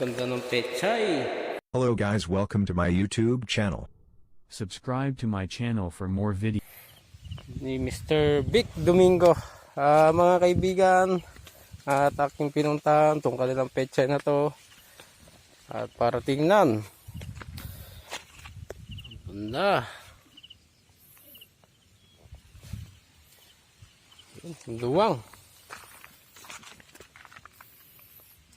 Ganda ng pechay. Hello guys welcome to my YouTube channel. Subscribe to my channel for more videos. ni Mr. Vic Domingo. Ah, mga kaibigan, at aking pinuntahan tong kanilang petsa na to. At para tingnan. Ang Ganda. Yun, ang Luwang.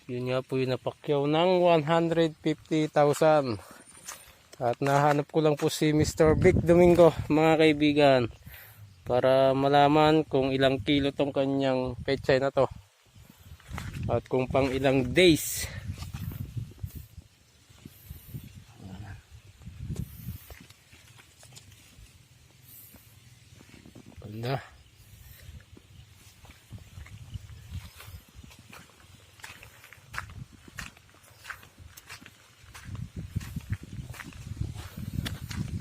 Yun nga po yung napakyaw ng 150,000. At nahanap ko lang po si Mr. Vic Domingo, mga kaibigan para malaman kung ilang kilo tong kanyang pechay na to at kung pang ilang days Ganda.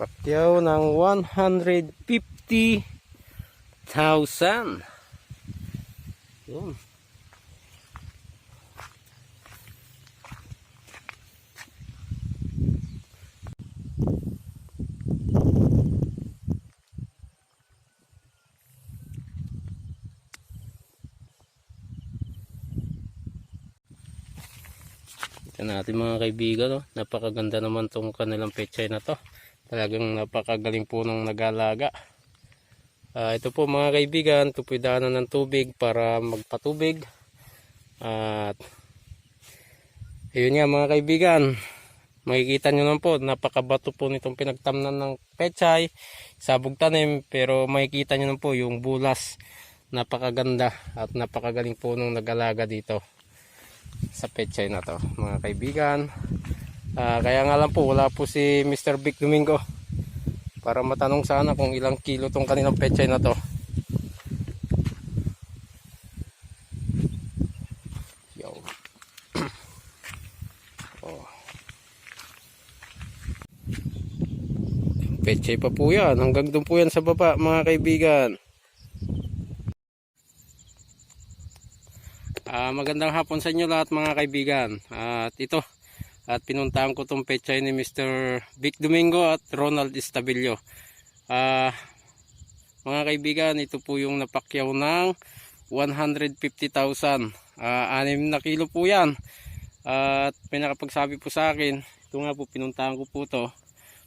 Pakyaw ng 150 thousand. Yun. Ito natin mga kaibigan, no? napakaganda naman tong kanilang pechay na to. Talagang napakagaling po nung nag-alaga. Ah, ito po mga kaibigan, ito ng tubig para magpatubig. At ayun nga mga kaibigan, makikita nyo naman po, napakabato po nitong pinagtamnan ng pechay, sabog tanim, pero makikita nyo naman po yung bulas, napakaganda at napakagaling po nung nag-alaga dito sa pechay na to mga kaibigan. Ah, kaya nga lang po, wala po si Mr. Vic Domingo para matanong sana kung ilang kilo tong kanilang pechay na to. Yo. oh. Pechay pa po yan. Hanggang doon po yan sa baba mga kaibigan. Ah, magandang hapon sa inyo lahat mga kaibigan. At ito, at pinuntahan ko tong pechay ni Mr. Vic Domingo at Ronald Estabillo. Ah, mga kaibigan, ito po yung napakyaw ng 150,000. Ah, anim na kilo po yan. At may nakapagsabi po sa akin, ito nga po pinuntahan ko po to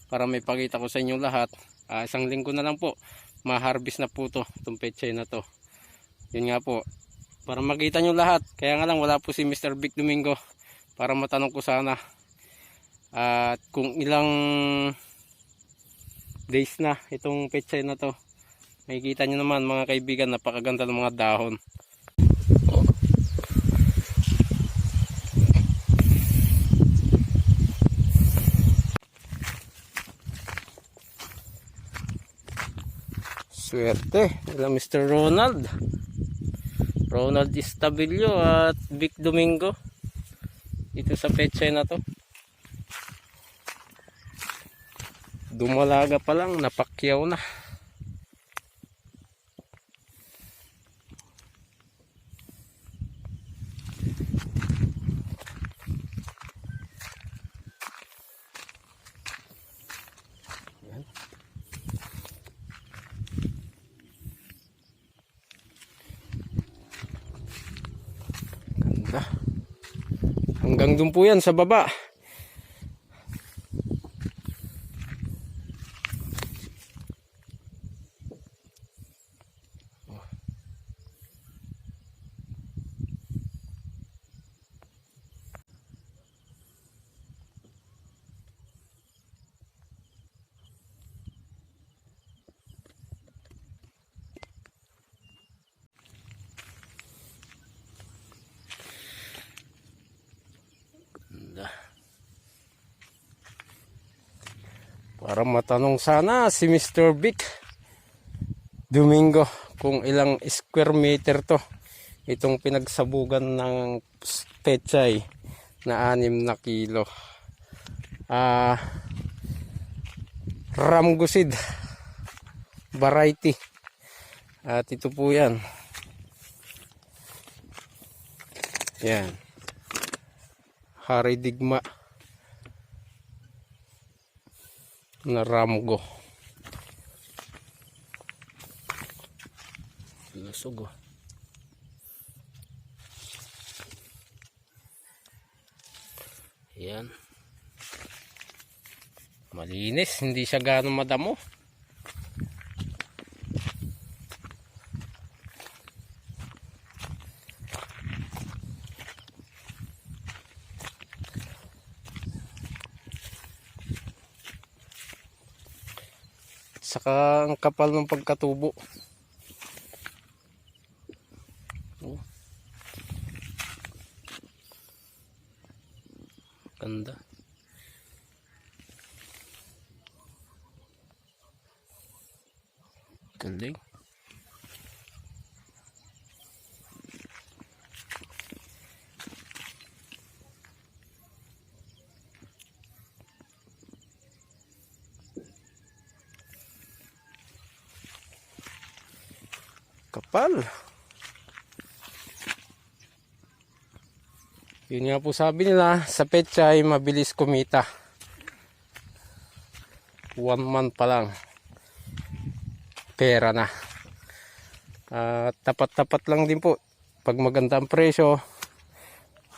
para may pakita ko sa inyo lahat. Ah, isang linggo na lang po, ma-harvest na po to, itong pechay na to. Yun nga po, para makita nyo lahat. Kaya nga lang wala po si Mr. Vic Domingo para matanong ko sana at kung ilang days na itong pechay na to makikita nyo naman mga kaibigan napakaganda ng mga dahon swerte nila Mr. Ronald Ronald Estabillo at Vic Domingo dito sa pechay na to. Dumalaga pa lang napakyaw na Hanggang dun po yan sa baba. Para matanong sana si Mr. Vic Domingo kung ilang square meter to itong pinagsabugan ng pechay na anim na kilo. Ah, Ramgusid variety At ito po yan. Yan. Haridigma. Na ramgo. Lusog oh. Yan. Malinis, hindi siya gaano madamo. Saka ang kapal ng pagkatubo. Oh. Ganda. Galing. Kapal. Yun nga po sabi nila, sa pechay mabilis kumita. One month pa lang. Pera na. At tapat-tapat lang din po. Pag maganda ang presyo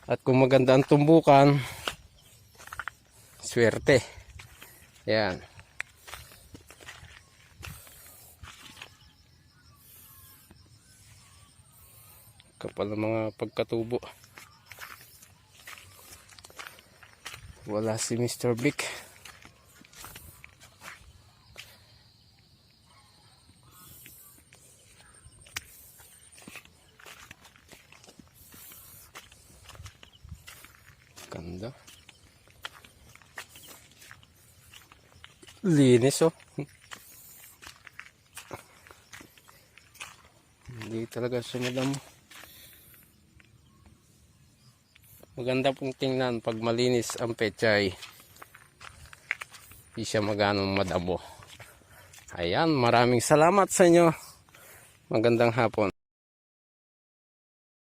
at kung maganda ang tumbukan, swerte. Yan. Kapal ng mga pagkatubo. Wala si Mr. Vic. Ganda. Linis oh. Hindi talaga siya madamo. Maganda pong tingnan pag malinis ang pechay. Hindi siya magano madamo. Ayan, maraming salamat sa inyo. Magandang hapon.